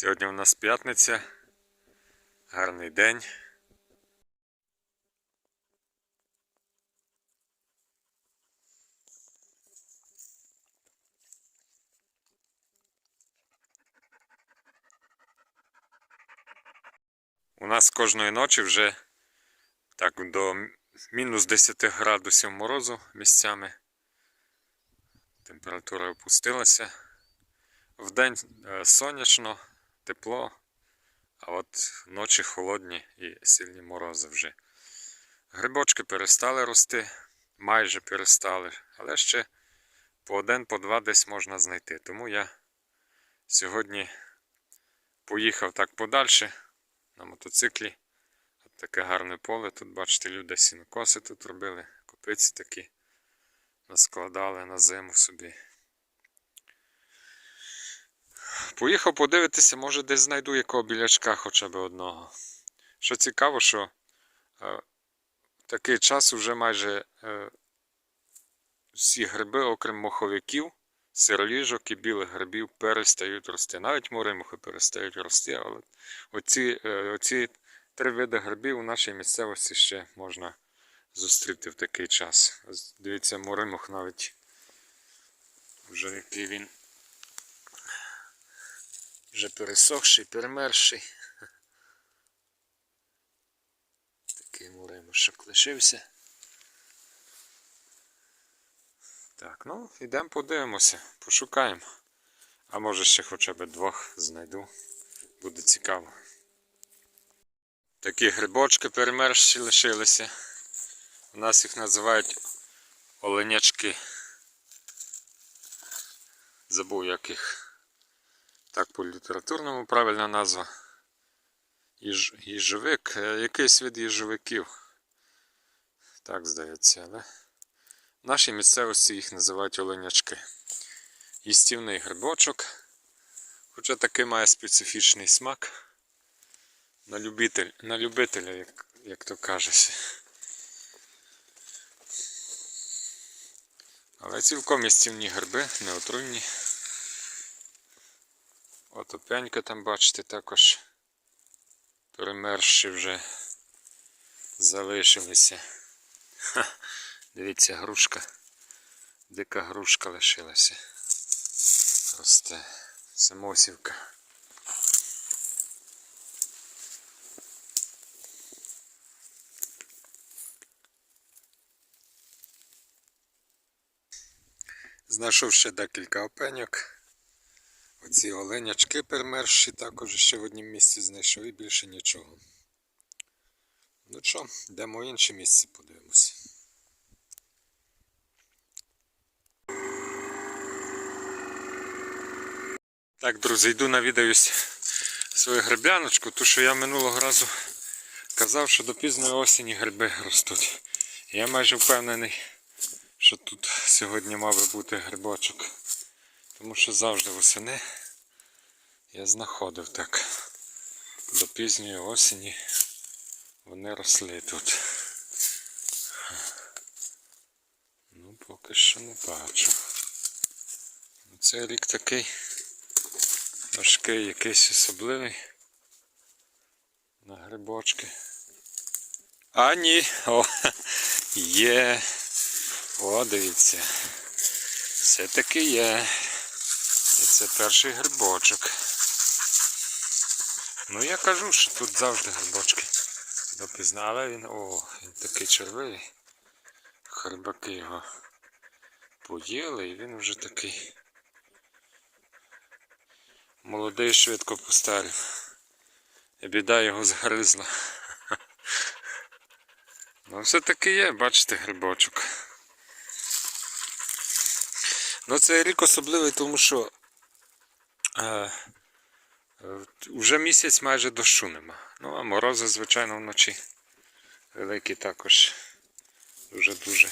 Сьогодні у нас п'ятниця. Гарний день. У нас кожної ночі вже так до мінус 10 градусів морозу місцями. Температура опустилася. Вдень е, сонячно, тепло, а от ночі холодні і сильні морози вже. Грибочки перестали рости, майже перестали, але ще по один, по два десь можна знайти. Тому я сьогодні поїхав так подальше на мотоциклі. От таке гарне поле. Тут, бачите, люди сінокоси тут робили, копиці такі наскладали на зиму собі. Поїхав подивитися, може десь знайду якого білячка хоча б одного. Що цікаво, що е, такий час вже майже е, всі гриби, окрім моховиків, сироліжок і білих грибів, перестають рости. Навіть моримухи перестають рости, але оці, е, оці три види грибів у нашій місцевості ще можна зустріти в такий час. Дивіться, моримух навіть вже який він вже пересохший, перемерший. Такий муримушок лишився. Так, ну, йдемо подивимося, пошукаємо. А може ще хоча б двох знайду. Буде цікаво. Такі грибочки перемерші лишилися. У нас їх називають оленячки. Забув як їх. Так по літературному правильна назва. Їж, їжовик, е, якийсь від їжовиків. Так здається, але в нашій місцевості їх називають оленячки. Їстівний грибочок, хоча такий має специфічний смак. На, любитель, на любителя, як, як то кажеться. Але цілком їстівні гриби, не отруйні. От опянька там, бачите, також перемерші вже залишилися. Ха, дивіться, грушка. Дика грушка лишилася. Росте. Самосівка. Знайшов ще декілька опеньок. Оці оленячки пермерші також ще в однім місці знайшов і більше нічого. Ну що, йдемо в інше місце, подивимося. Так, друзі, йду навідаюсь свою грибяночку, ту, що я минулого разу казав, що до пізної осені гриби ростуть. Я майже впевнений, що тут сьогодні мав би бути грибочок. Тому що завжди восени я знаходив так. До пізньої осені вони росли тут. Ну, поки що не бачу. Ну, Цей рік такий важкий, якийсь особливий на грибочки. А ні! О, є! О, дивіться. Все-таки є. І це перший грибочок. Ну я кажу, що тут завжди грибочки. Допізна, але він... О, він такий червивий. Хрибаки його поїли і він вже такий молодий швидко постарів. І біда його згризла. Ну все-таки є, бачите, грибочок. Ну цей рік особливий, тому що е, вже місяць майже дощу нема. Ну а морози, звичайно, вночі великі також дуже-дуже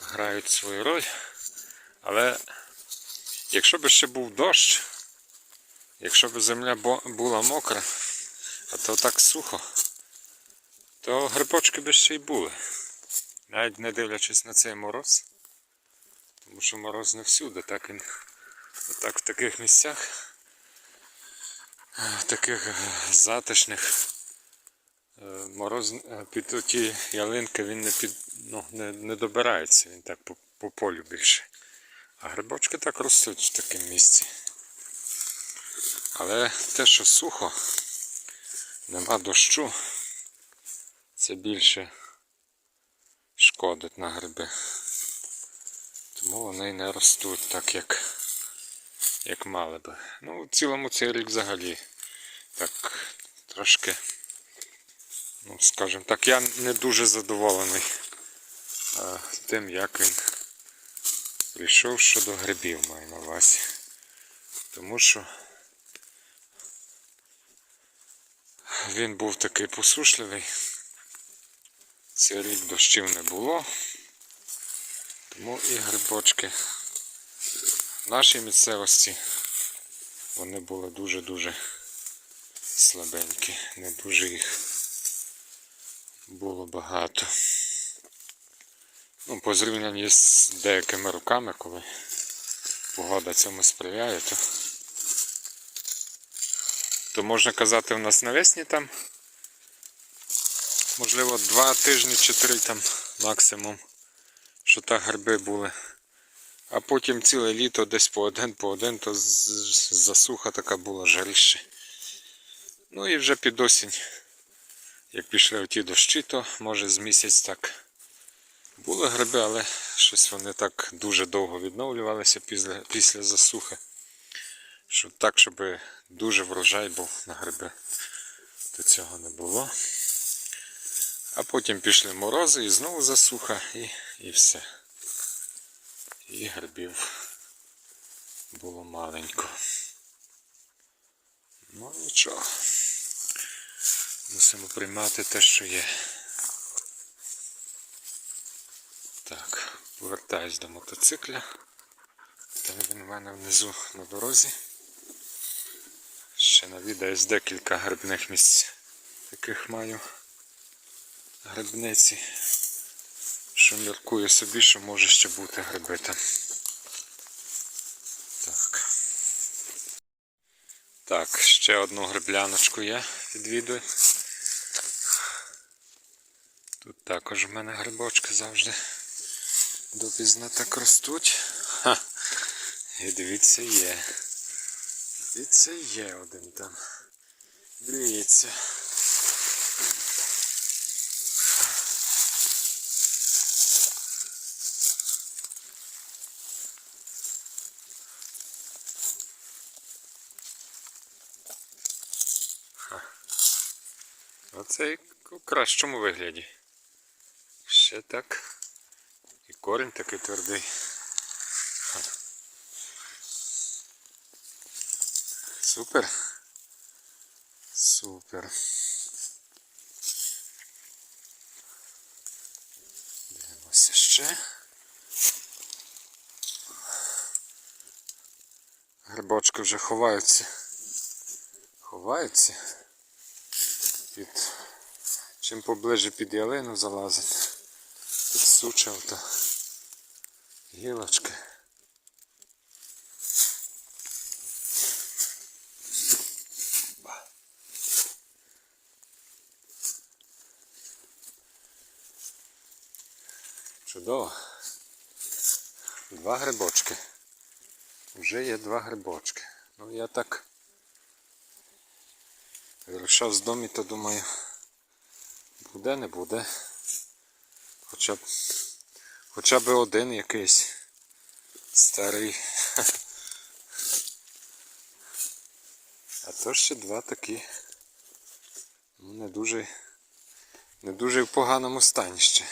грають свою роль. Але якщо б ще був дощ, якщо б земля була мокра, а то так сухо, то грибочки б ще й були. Навіть не дивлячись на цей мороз. Тому що мороз не всюди, так він отак в таких місцях е, таких затишних е, мороз е, під ті ялинки він не під ну, не, не добирається, він так по, по полю більше. А грибочки так ростуть в такому місці. Але те, що сухо, нема дощу, це більше шкодить на гриби. Тому вони не ростуть так, як, як мали би. Ну, в цілому цей рік взагалі так трошки, ну, скажімо так, я не дуже задоволений а, тим, як він прийшов щодо грибів, маю на увазі. Тому що він був такий посушливий. Цей рік дощів не було. Тому і грибочки нашій місцевості вони були дуже-дуже слабенькі, не дуже їх було багато. Ну, по зрівнянні з деякими роками, коли погода цьому сприяє, то, то можна казати, у нас навесні там, можливо, два тижні чи три там максимум що так гриби були. А потім ціле літо десь по один, по один, то засуха така була жаріще. Ну і вже під осінь, як пішли ті дощі, то може з місяць так були гриби, але щось вони так дуже довго відновлювалися після, після засухи. Що так, щоб дуже врожай був на гриби, то цього не було. А потім пішли морози і знову засуха і, і все. І грибів було маленько. Ну нічого. Мусимо приймати те, що є. Так, повертаюсь до мотоцикля. Там він у мене внизу на дорозі. Ще навідаюсь декілька грибних місць, таких маю грибниці, що міркую собі, що може ще бути гриби там. Так. Так, ще одну грибляночку я відвідую. Тут також в мене грибочки завжди допізно так ростуть. Ха. І дивіться є. Дивіться є один там. Дивіться. І у кращому вигляді. Ще так. І корінь такий твердий. Супер. Супер. Дивимося ще. Грибочки вже ховаються. Ховаються. Під... Чим поближе під ялину залазить. Під сучав то гілочки. Чудово. Два грибочки. Вже є два грибочки. Ну я так вирішав з дому, то думаю, буде, не буде. Хоча б хоча б один якийсь старий. А то ще два такі. Ну, не дуже, не дуже в поганому стані ще.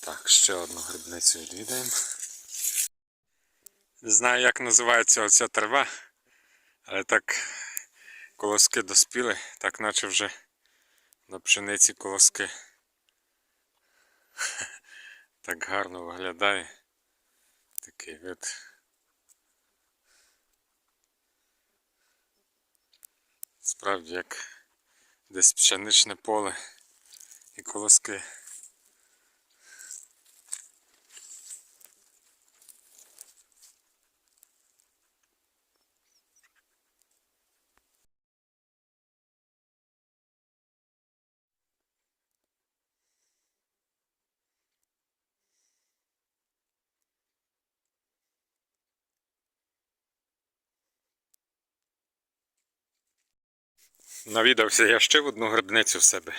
Так, ще одну грибницю відвідаємо. Не знаю, як називається оця трава, але так колоски доспіли, так наче вже на пшениці колоски. Так гарно виглядає. Такий вид. Справді як десь пшеничне поле і колоски. Навідався я ще в одну грибницю в себе.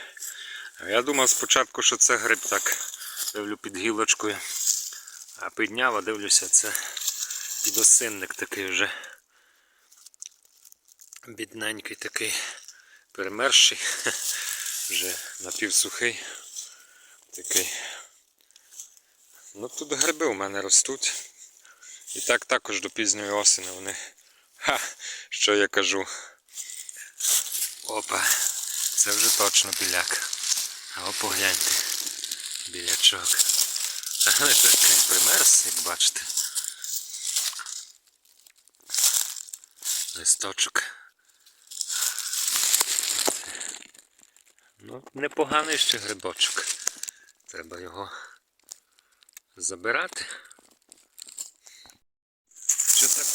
Я думав спочатку, що це гриб так дивлю під гілочкою. А підняв, а дивлюся, це підосинник такий вже. Бідненький такий, перемерший, вже напівсухий. Такий. Ну тут гриби у мене ростуть. І так також до пізньої осені вони. Ха, що я кажу. Опа, це вже точно біляк. А о, погляньте. Білячок. Але так він примерз, як бачите. Листочок. Ну, непоганий ще грибочок. Треба його забирати. Що так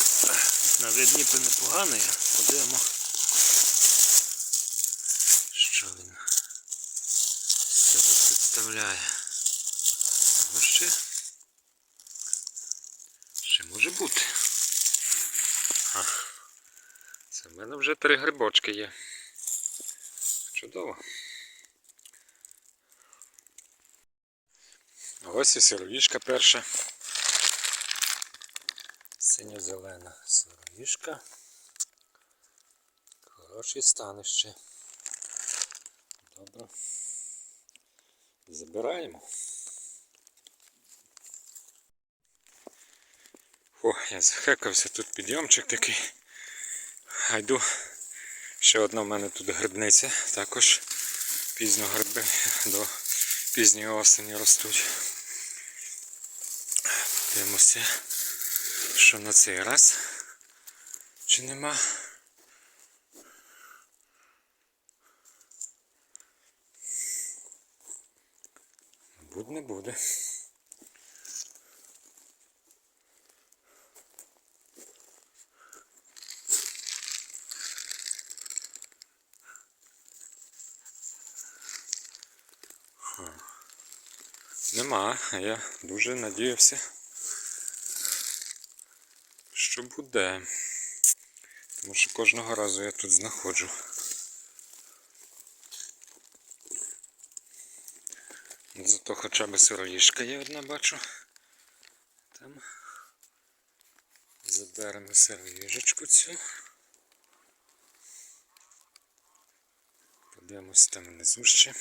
на вид непоганий, подивимо, що він з представляє. Ну ще, ще може бути. А, це в мене вже три грибочки є. Чудово. Ось і сироїшка перша. Синьо-зелена сироїшка. Хороший стан ще. Добре. Забираємо. О, я захекався, тут підйомчик такий. А. Ще одна в мене тут грибниця. Також пізно гриби до пізньої осені ростуть. Подивимося, що на цей раз. Чи нема? Мабуть, не буде. Нема, я дуже надіявся, що буде. Тому що кожного разу я тут знаходжу. Зато хоча б сироїшка є одна бачу. Там заберемо сироїжечку цю. Подивимось там внизу ще.